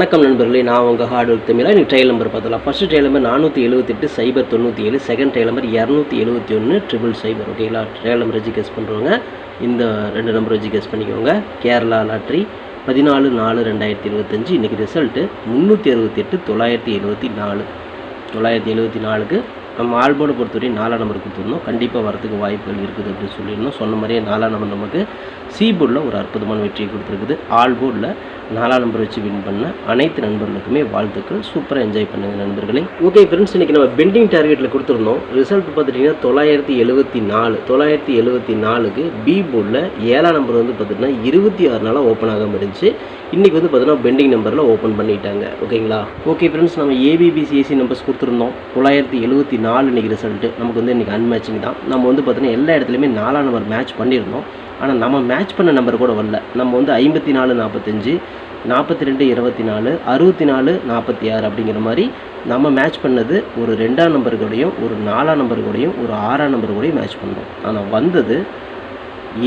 வணக்கம் நண்பர்களே நான் உங்கள் ஹார்ட் ஒர்க் தமிழா எனக்கு ட்ரையல் நம்பர் பார்த்தலாம் ஃபஸ்ட்டு ட்ரையல் நம்பர் நானூற்றி எழுபத்தெட்டு சைபர் தொண்ணூற்றி ஏழு. செகண்ட் ட்ரையல் நம்பர் இரநூத்தி எழுபத்தி ஒன்று ட்ரிபிள் சைபர் ஓகேங்களா ட்ரையல் நம்பர் வச்சு கெஸ் பண்ணுறவங்க இந்த ரெண்டு நம்பர் வச்சு கெஸ் பண்ணிக்கோங்க. கேரளா லாட்ரி பதினாலு நாலு ரெண்டாயிரத்தி இருபத்தஞ்சி. இன்றைக்கி ரிசல்ட்டு முந்நூற்றி அறுபத்தெட்டு தொள்ளாயிரத்தி எழுபத்தி நாலு. தொள்ளாயிரத்தி எழுபத்தி நாலுக்கு நம்ம ஆல்போர்டை பொறுத்தவரையும் நாலாம் நம்பர் கொடுத்துருந்தோம் கண்டிப்பாக வரதுக்கு வாய்ப்புகள் இருக்குது அப்படின்னு சொல்லியிருந்தோம் சொன்ன மாதிரியே நாலாம் நம்பர் நமக்கு சி போர்டில் ஒரு அற்புதமான வெற்றியை கொடுத்துருக்குது. ஆல் போர்டில் நாலாம் நம்பர் வச்சு வின் பண்ண அனைத்து நண்பர்களுக்குமே வாழ்த்துக்கள். சூப்பராக என்ஜாய் பண்ணுங்கள் நண்பர்களே. ஓகே ஃப்ரெண்ட்ஸ் இன்றைக்கி நம்ம பெண்டிங் டார்கெட்டில் கொடுத்துருந்தோம். ரிசல்ட் பார்த்துட்டிங்கன்னா தொள்ளாயிரத்தி எழுபத்தி நாலு. தொள்ளாயிரத்தி எழுபத்தி நாலுக்கு பி போர்டில் ஏழாம் நம்பர் வந்து பார்த்திங்கன்னா இருபத்தி ஆறு நாளாக ஓப்பன் ஆகாமல் இருந்துச்சு. இன்றைக்கி வந்து பார்த்தீங்கன்னா பெண்டிங் நம்பரில் ஓப்பன் பண்ணிட்டாங்க. ஓகேங்களா ஓகே ஃப்ரெண்ட்ஸ் நம்ம ஏபிபிசிஎஸ்சி நம்பர்ஸ் கொடுத்துருந்தோம். தொள்ளாயிரத்தி எழுபத்தி நாலு இன்றைக்கி ரிசல்ட்டு நமக்கு வந்து இன்றைக்கி அன்மேட்சிங் தான். நம்ம வந்து பார்த்திங்கன்னா எல்லா இடத்துலையுமே நாலாம் நம்பர் மேட்ச் பண்ணியிருந்தோம். ஆனால் நம்ம மேட்ச் மேட்ச் பண்ண நம்பர் கூட வரல. நம்ம வந்து ஐம்பத்தி நாலு நாற்பத்தஞ்சு நாற்பத்தி ரெண்டு இருபத்தி நாலு அறுபத்தி நாலு நாற்பத்தி ஆறு அப்படிங்கிற மாதிரி நம்ம மேட்ச் பண்ணது ஒரு ரெண்டாம் நம்பர் கூடயும் ஒரு நாலாம் நம்பர் கூடயும் ஒரு ஆறாம் நம்பர் கூடயும் மேட்ச் பண்ணோம். ஆனால் வந்தது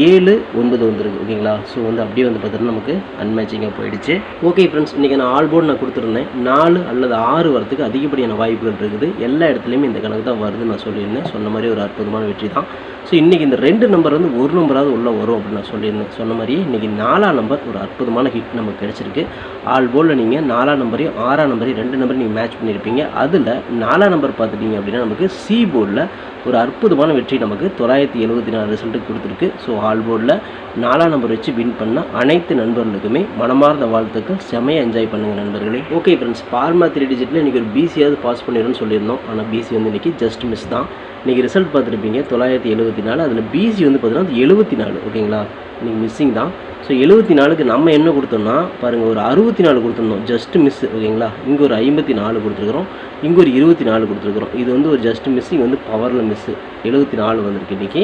ஏழு ஒன்பது வந்துருக்கு ஓகேங்களா? ஸோ வந்து அப்படியே வந்து பார்த்தீங்கன்னா நமக்கு அன்மேட்சிங்காக போயிடுச்சு. ஓகே ஃப்ரெண்ட்ஸ் இன்றைக்கி நான் ஆல் போர்டு நான் கொடுத்துருந்தேன். நாலு அல்லது ஆறு வரதுக்கு அதிகப்படியான வாய்ப்புகள் இருக்குது. எல்லா இடத்துலையுமே இந்த கணக்கு தான் வருதுன்னு நான் சொல்லியிருந்தேன். சொன்ன மாதிரி ஒரு அற்புதமான வெற்றி தான். ஸோ இன்றைக்கி இந்த ரெண்டு நம்பர் வந்து ஒரு நம்பராவது உள்ளே வரும் அப்படின்னு நான் சொல்லியிருந்தேன். சொன்ன மாதிரியே இன்றைக்கி நாலாம் நம்பர் ஒரு அற்புதமான ஹிட் நமக்கு கிடச்சிருக்கு. ஆல் போர்டில் நீங்கள் நாலாம் நம்பரையும் ஆறாம் நம்பரையும் ரெண்டு நம்பரையும் நீங்கள் மேட்ச் பண்ணியிருப்பீங்க. அதில் நாலாம் நம்பர் பார்த்துட்டீங்க அப்படின்னா நமக்கு சி போர்டில் ஒரு அற்புதமான வெற்றி நமக்கு தொள்ளாயிரத்தி எழுபத்தி நாலு ரிசல்ட்டு கொடுத்துருக்கு. ஸோ ஆல் போர்டில் நாலாம் நம்பர் வச்சு வின் பண்ண அனைத்து நண்பர்களுக்குமே மனமார்ந்த வாழ்த்துக்கள். செமையாக என்ஜாய் பண்ணுங்கள் நண்பர்களே. ஓகே ஃப்ரெண்ட்ஸ் பார்மா த்ரீ டிஜிட்டில் இன்றைக்கி ஒரு பிசியாவது பாஸ் பண்ணிடும்னு சொல்லியிருந்தோம். ஆனால் பிசி வந்து இன்றைக்கி ஜஸ்ட் மிஸ் தான். இன்றைக்கி ரிசல்ட் பார்த்துருப்பீங்க தொள்ளாயிரத்தி எழுபத்தி நாலு அதில் பிசி வந்து பார்த்தீங்கன்னா எழுபத்தி நாலு. ஓகேங்களா இன்றைக்கி மிஸ்ஸிங் தான். ஸோ எழுபத்தி நாலுக்கு நம்ம என்ன கொடுத்தோம்னா பாருங்கள் ஒரு அறுபத்தி நாலு கொடுத்துருந்தோம். ஜஸ்ட் மிஸ் ஓகேங்களா? இங்கே ஒரு ஐம்பத்தி நாலு கொடுத்துருக்குறோம். இங்கே ஒரு இருபத்தி நாலு கொடுத்துருக்குறோம். இது வந்து ஒரு ஜஸ்ட் மிஸ்ஸிங் வந்து பவரில் மிஸ்ஸு எழுபத்தி நாலு வந்திருக்கு இன்றைக்கி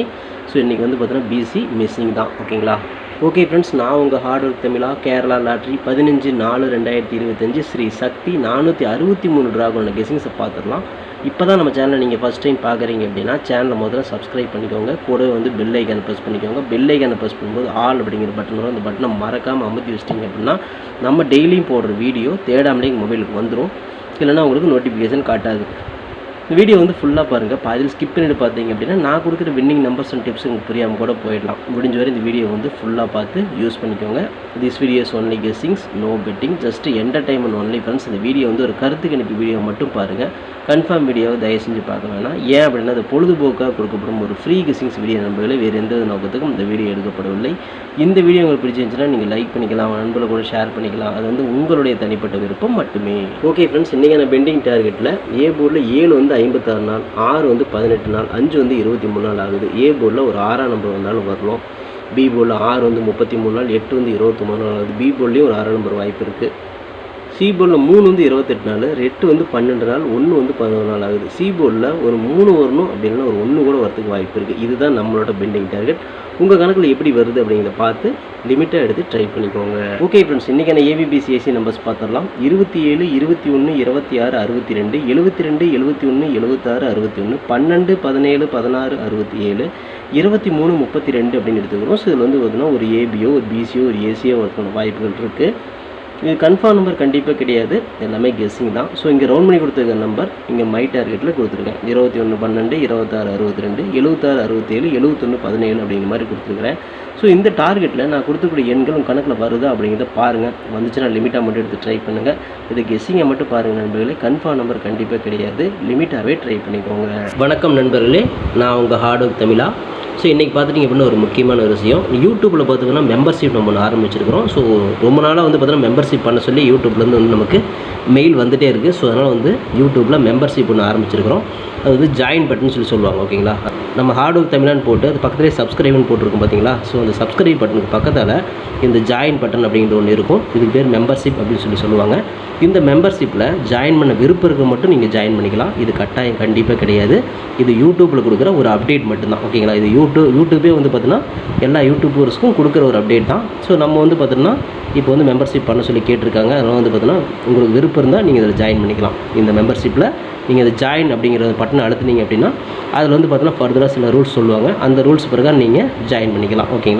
ஸோ இன்றைக்கி வந்து பார்த்தீங்கன்னா பிசி மிஸ்ஸிங் தான். ஓகேங்களா? ஓகே ஃப்ரெண்ட்ஸ் நான் உங்கள் ஹார்ட் ஒர்க் தமிழா கேரளா லாட்ரி பதினஞ்சு நாலு ரெண்டாயிரத்தி இருபத்தஞ்சு ஸ்ரீ சக்தி நானூற்றி அறுபத்தி மூணு ட்ராகோட கெஸிங்ஸை பார்த்துடலாம். இப்போ தான் நம்ம சேனலை நீங்கள் ஃபஸ்ட் டைம் பார்க்குறீங்க அப்படின்னா சேனலை முதல்ல சப்ஸ்கிரைப் பண்ணிக்கோங்க. கூடவே வந்து பெல் ஐக்கானை ப்ரெஸ் பண்ணிக்கோங்க. பெல் ஐக்கானை ப்ரெஸ் பண்ணும்போது ஆல் அப்படிங்கிற பட்டன் வரும். அந்த பட்டனை மறக்காமல் அமுத்தி வச்சிட்டிங்க அப்படின்னா நம்ம டெய்லியும் போடுற வீடியோ தேடாமலே மொபைலுக்கு வந்துடும் இல்லைனா உங்களுக்கு நோட்டிஃபிகேஷன் காட்டாது. இந்த வீடியோ வந்து ஃபுல்லாக பாருங்கள் பாதியில் ஸ்கிப் பண்ணிட்டு பார்த்தீங்க அப்படின்னா நான் கொடுக்குற வின்னிங் நம்பர்ஸ் அண்ட் டிப்ஸ் உங்களுக்கு புரியாமல் கூட போயிடலாம். முடிஞ்ச வரை இந்த வீடியோ வந்து ஃபுல்லாக பார்த்து யூஸ் பண்ணிக்கோங்க. This videos only guessings no betting just entertainment only friends இந்த வீடியோ வந்து ஒரு கருத்து கணிப்பு வீடியோ மட்டும் பாருங்கள் கன்ஃபார்ம் வீடியோவை தயவு செஞ்சு பார்க்க வேணாம். ஏன் அப்படின்னா அது பொழுதுபோக்காக கொடுக்கப்படும் ஒரு ஃப்ரீ கெஸ்ஸிங்ஸ் வீடியோ நம்பர்களே வேறு எந்த நோக்கத்துக்கும் இந்த வீடியோ எடுக்கப்படவில்லை. இந்த வீடியோ உங்களுக்கு பிடிச்சிருந்துச்சுன்னா நீங்கள் லைக் பண்ணிக்கலாம் நண்பர்களை கூட ஷேர் பண்ணிக்கலாம். அது வந்து உங்களுடைய தனிப்பட்ட விருப்பம் மட்டுமே. ஓகே ஃப்ரெண்ட்ஸ் இன்றைக்கான பெண்டிங் டார்கெட்டில் ஏ போர்டில் ஏழு வந்து ஐம்பத்தாறு நாள் ஆறு வந்து பதினெட்டு நாள் அஞ்சு வந்து இருபத்தி மூணு நாள் ஆகுது. ஏ போர்டில் ஒரு ஆறாம் நம்பர் வந்தாலும் வரலாம் பி போர்டில் ஆறு வந்து முப்பத்தி மூணு நாள் எட்டு வந்து இருபத்தி மூணு நாள் ஆகுது. பி போர்ட்லேயும் ஒரு ஆறாம் நம்பர் வாய்ப்பு இருக்குது சி போர்டில் மூணு வந்து இருபத்தெட்டு நாள் ரெட்டு வந்து பன்னெண்டு நாள் ஒன்று வந்து பதினோரு நாள் ஆகுது. சி போர்டில் ஒரு மூணு வரணும் அப்படின்னா ஒரு ஒன்று கூட வரதுக்கு வாய்ப்பு இருக்குது இதுதான் நம்மளோட பெண்டிங் டார்கெட் உங்கள் கணக்கில் எப்படி வருது அப்படிங்கிறத பார்த்து லிமிட்டாக எடுத்து ட்ரை பண்ணிக்கோங்க. ஓகே ஃப்ரெண்ட்ஸ் இன்றைக்கான ஏபிபிசிஎஸ்சி நம்பர்ஸ் பார்த்துடலாம் இருபத்தி ஏழு இருபத்தி ஒன்று இருபத்தி ஆறு அறுபத்தி ரெண்டு எழுபத்தி ரெண்டு எழுபத்தி ஒன்று எழுபத்தாறு அறுபத்தி ஒன்று பன்னெண்டு பதினேழு பதினாறு அறுபத்தி ஏழு இருபத்தி மூணு முப்பத்தி ரெண்டு அப்படின்னு எடுத்துக்கிறோம். ஸோ இதில் வந்து பார்த்தீங்கன்னா ஒரு ஏபியோ ஒரு பிசியோ ஒரு ஏசியோ வரதுக்கான வாய்ப்புகள் இருக்குது கன்ஃபார்ம் நம்பர் கண்டிப்பாக கிடையாது. எல்லாமே கெஸ்ஸிங் தான். ஸோ இங்கே ரவுண்ட் பண்ணி கொடுத்துருக்க நம்பர் இங்கே மை டார்கெட்டில் கொடுத்துருக்கேன். இருபத்தி ஒன்று பன்னெண்டு இருபத்தாறு அறுபத்தி ரெண்டு எழுபத்தாறு அறுபத்தேழு எழுபத்தொன்று பதினேழு அப்படிங்கிற மாதிரி கொடுத்துருக்குறேன். ஸோ இந்த டார்கெட்டில் நான் கொடுத்துக்கூடிய எண்களும் கணக்கில் வருதா அப்படிங்கிறத பாருங்கள் வந்துச்சுன்னா லிமிட்டாக மட்டும் எடுத்து ட்ரை பண்ணுங்கள் இது கெஸ்ஸிங்கை மட்டும் பாருங்கள் நண்பர்களே. கன்ஃபார்ம் நம்பர் கண்டிப்பாக கிடையாது. லிமிட்டாகவே ட்ரை பண்ணிக்கோங்க. வணக்கம் நண்பர்களே. நான் உங்கள் ஹார்ட் ஒர்க் தமிழா. ஸோ இன்றைக்கி பார்த்துட்டிங்க அப்படின்னா ஒரு முக்கியமான ஒரு விஷயம். யூடியூப்பில் பார்த்திங்கன்னா மெம்பர்ஷிப் நம்ம ஒன்று ஆரம்பிச்சிருக்கிறோம். ஸோ ரொம்ப நாளாக வந்து பார்த்தீங்கன்னா மெம்பர்ஷிப் பண்ண சொல்லி யூடியூப்லேருந்து வந்து நமக்கு மெயில் வந்துகிட்டே இருக்குது ஸோ அதனால் வந்து யூடியூப்பில் மெம்பர்ஷிப் ஒன்று ஆரம்பிச்சிருக்கிறோம். அது வந்து ஜாயின் பட்டன் சொல்லி சொல்லுவாங்க ஓகேங்களா நம்ம ஹார்ட் ஒர்க் தமிழான்னு போட்டு அது பக்கத்துலேயே சப்ஸ்கிரைப்னு போட்டிருக்கோம் பார்த்தீங்களா ஸோ அந்த சப்ஸ்கிரைப் பட்டனுக்கு பக்கத்தில் இந்த ஜாயின் பட்டன் அப்படிங்கிற ஒன்று இருக்கும். இதுக்கு பேர் மெம்பர்ஷிப் அப்படின்னு சொல்லி சொல்லுவாங்க. இந்த மெம்பர்ஷிப்பில் ஜாயின் பண்ண விருப்பம் இருக்க மட்டும் நீங்கள் ஜாயின் பண்ணிக்கலாம். இது கட்டாயம் கண்டிப்பாக கிடையாது. இது யூடியூப்பில் கொடுக்குற ஒரு அப்டேட் மட்டும்தான். ஓகேங்களா இது யூடியூப் யூடியூபே வந்து பார்த்தீங்கன்னா எல்லா யூடியூபர்ஸ்க்கும் கொடுக்குற ஒரு அப்டேட் தான். ஸோ நம்ம வந்து பார்த்தீங்கன்னா இப்போ வந்து மெம்பர்ஷிப் பண்ண சொல்லி கேட்டிருக்காங்க. அதனால் வந்து பார்த்தீங்கன்னா உங்களுக்கு விருப்பம் இருந்தால் நீங்கள் இதில் ஜாயின் பண்ணிக்கலாம். இந்த மெம்பர்ஷிப்பில் நீங்கள் அதை ஜாயின் அப்படிங்கிற பட்டனை அழுத்துனீங்க அப்படின்னா அதில் வந்து பார்த்தீங்கன்னா ஃபர்தராக சில ரூல்ஸ் சொல்லுவாங்க. அந்த ரூல்ஸ் பிறகு நீங்கள் ஜாயின் பண்ணிக்கலாம். ஓகேங்களா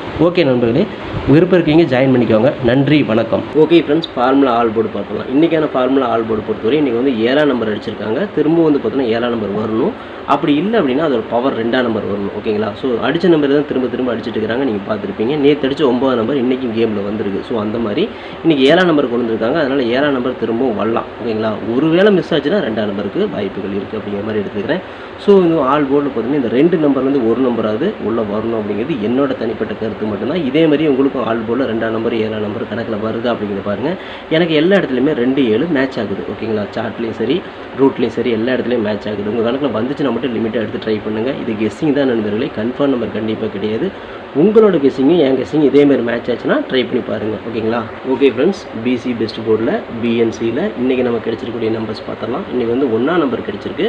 ஓகே நண்பர்களே விருப்பம் இருக்கீங்க ஜாயின் பண்ணிக்கோங்க. நன்றி வணக்கம். Okay friends formula all board பார்க்கலாம் இன்றைக்கான ஃபார்முலா ஆல் போர்டு பொறுத்தவரை இன்றைக்கி வந்து ஏழாம் நம்பர் அடிச்சிருக்காங்க. திரும்ப வந்து பார்த்தீங்கன்னா ஏழாம் நம்பர் வரணும். அப்படி இல்லை அப்படின்னா அதோட பவர் ரெண்டாம் நம்பர் வரணும். ஓகேங்களா ஸோ அடித்த நம்பர் தான் திரும்ப திரும்ப அடிச்சிட்டு இருக்கிறாங்க நீங்கள் பார்த்துருப்பீங்க. நேற்று அடிச்ச ஒம்பது நம்பர் இன்றைக்கும் கேமில் வந்திருக்கு. ஸோ அந்த மாதிரி இன்றைக்கி ஏழாம் நம்பர் கொண்டு வந்திருக்காங்க. அதனால் ஏழாம் நம்பர் திரும்பவும் வரலாம். ஓகேங்களா ஒரு வேளை மிஸ் ஆச்சுன்னா ரெண்டாம் நம்பருக்கு வாய்ப்புகள் இருக்குது அப்படிங்கிற மாதிரி எடுத்துக்கிறேன். ஸோ இந்த ஆல் போர்டில் பார்த்தீங்கன்னா இந்த ரெண்டு நம்பர்லேருந்து ஒரு நம்பராவது உள்ளே வரணும் அப்படிங்கிறது என்னோட தனிப்பட்ட கருத்து மட்டும்தான். இதே மாதிரி உங்களுக்கும் ஆள் போர்டில் ரெண்டாம் நம்பர் ஏழாம் நம்பர் கணக்கில் வருது அப்படிங்கிறத பாருங்கள் எனக்கு எல்லா இடத்துலையுமே ரெண்டு ஏழு மேட்ச் ஆகுது. ஓகேங்களா சார்ட்லேயும் சரி ரூட்லேயும் சரி எல்லா இடத்துலையும் மேட்ச் ஆகுது. உங்கள் கணக்கில் வந்துச்சுன்னா மட்டும் லிமிட்டாக எடுத்து ட்ரை பண்ணுங்கள் இது கெஸ்ஸிங் தான் நண்பர்களே. கன்ஃபார்ம் நம்பர் கண்டிப்பாக கிடையாது. உங்களோட கெஸ்ஸிங்கும் என் கெஸ்ஸிங் இதே மாதிரி மேட்ச் ஆச்சுன்னா ட்ரை பண்ணி பாருங்கள் ஓகேங்களா ஓகே ஃப்ரெண்ட்ஸ் பிசி பெஸ்ட் போர்டில் பிஎன்சியில் இன்றைக்கி நம்ம கிடச்சிருக்கக்கூடிய நம்பர்ஸ் பார்த்தரலாம் இன்றைக்கி வந்து ஒன்றா நம்பர் கிடச்சிருக்கு.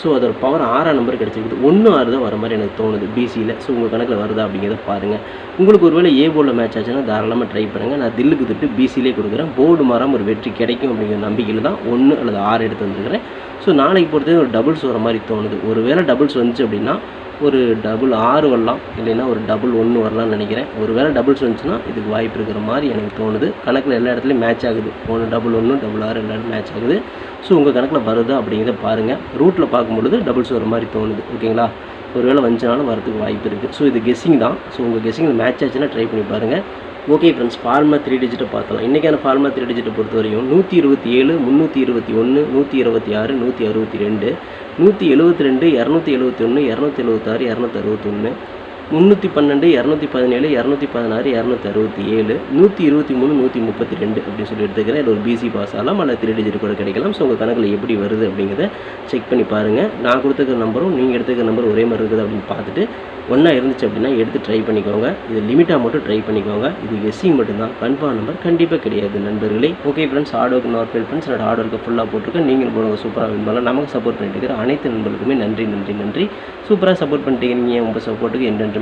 ஸோ அதோட பவர் ஆறாம் நம்பர் கிடச்சிருக்குது. ஒன்று ஆறு தான் வர மாதிரி எனக்கு தோணுது. பிசியில் ஸோ உங்கள் கணக்கில் வருதா அப்படிங்கிறத பாருங்கள் உங்களுக்கு ஒருவேளை ஏ போர்டில் மேட்ச் ஆச்சுன்னா தாராளமாக ட்ரை பண்ணுங்கள் நான் தில்லுக்கு திட்டு பிசிலே கொடுக்குறேன். போர்டு மாறாமல் ஒரு வெற்றி கிடைக்கும் அப்படிங்கிற நம்பிக்கையில் தான் ஒன்று அல்லது ஆறு எடுத்து வந்துருக்கிறேன். ஸோ நாளைக்கு பொறுத்தவரை ஒரு டபுள்ஸ் வர மாதிரி தோணுது. ஒரு வேளை டபுள்ஸ் வந்துச்சு அப்படின்னா ஒரு டபுள் ஆறு வரலாம். இல்லைன்னா ஒரு டபுள் ஒன்று வரலாம்னு நினைக்கிறேன். ஒரு வேளை டபுள்ஸ் வந்துச்சுன்னா இதுக்கு வாய்ப்பு இருக்கிற மாதிரி எனக்கு தோணுது. கணக்கில் எல்லா இடத்துலையும் மேட்ச் ஆகுது. ஒன்று டபுள் ஒன்று டபுள் ஆறு எல்லா இடத்துலையும் மேட்ச் ஆகுது. ஸோ உங்கள் கணக்கில் வருதா அப்படிங்கிறத பாருங்கள் ரூட்டில் பார்க்கும்பொழுது டபுள்ஸ் வர மாதிரி தோணுது. ஓகேங்களா ஒரு வேளை வந்துச்சுனாலும் வரதுக்கு வாய்ப்பு இருக்குது ஸோ இது கெஸ்ஸிங் தான். ஸோ உங்கள் கெஸ்ஸிங்கில் மேட்ச் ஆச்சுன்னா ட்ரை பண்ணி பாருங்கள் ஓகே ஃப்ரெண்ட்ஸ் ஃபார்மா த்ரீ டிஜிட்டை பார்க்கலாம். இன்றைக்கான ஃபார்மா த்ரீ டிஜிட்டை பொறுத்த வரையும் நூற்றி இருபத்தி ஏழு முந்நூற்றி இருபத்தி ஒன்று நூற்றி இருபத்தி ஆறு நூற்றி அறுபத்தி ரெண்டு நூற்றி எழுபத்தி ரெண்டு இரநூத்தி எழுபத்தி ஒன்று இரநூத்தி எழுபத்தாறு இரநூத்தி அறுபத்தொன்று முந்நூற்றி பன்னெண்டு இரநூத்தி பதினேழு இரநூத்தி பதினாறு இரநூத்தி அறுபத்தி ஏழு நூற்றி இருபத்தி மூணு நூற்றி முப்பத்தி ரெண்டு அப்படின்னு சொல்லி எடுத்துக்கிறேன். இதில் ஒரு பிசி பாஸ் ஆகலாம். அல்ல த்ரீ டிஜிட் கூட கிடைக்கலாம். ஸோ உங்கள் கணக்கில் எப்படி வருது அப்படிங்கிறத செக் பண்ணி பாருங்கள் நான் கொடுத்துருக்க நம்பரும் நீங்கள் எடுத்துக்கிற நம்பர் ஒரே மாதிரி இருக்குது அப்படின்னு பார்த்துட்டு ஒன்றா இருந்துச்சு அப்படின்னா எடுத்து ட்ரை பண்ணிக்கோங்க. இது லிமிட்டாக மட்டும் ட்ரை பண்ணிக்கோங்க. இது எஸ்சி மட்டும்தான். கன்ஃபார்ம் நம்பர் கண்டிப்பாக கிடையாது நண்பர்களே. ஓகே ஃப்ரெண்ட்ஸ் ஆர்டருக்கு நார்மல் ஃப்ரெண்ட்ஸ் என்னோட ஆர்டருக்கு ஃபுல்லாக போட்டிருக்கேன். நீங்கள் போடுங்க. சூப்பராக வின் நமக்கு சப்போர்ட் பண்ணிட்டு இருக்கிற அனைத்து நண்பர்களுக்குமே நன்றி நன்றி நன்றி. சூப்பராக சப்போர்ட் பண்ணிட்டீங்க. உங்கள் சப்போர்ட்டுக்கு என்றென்றுமே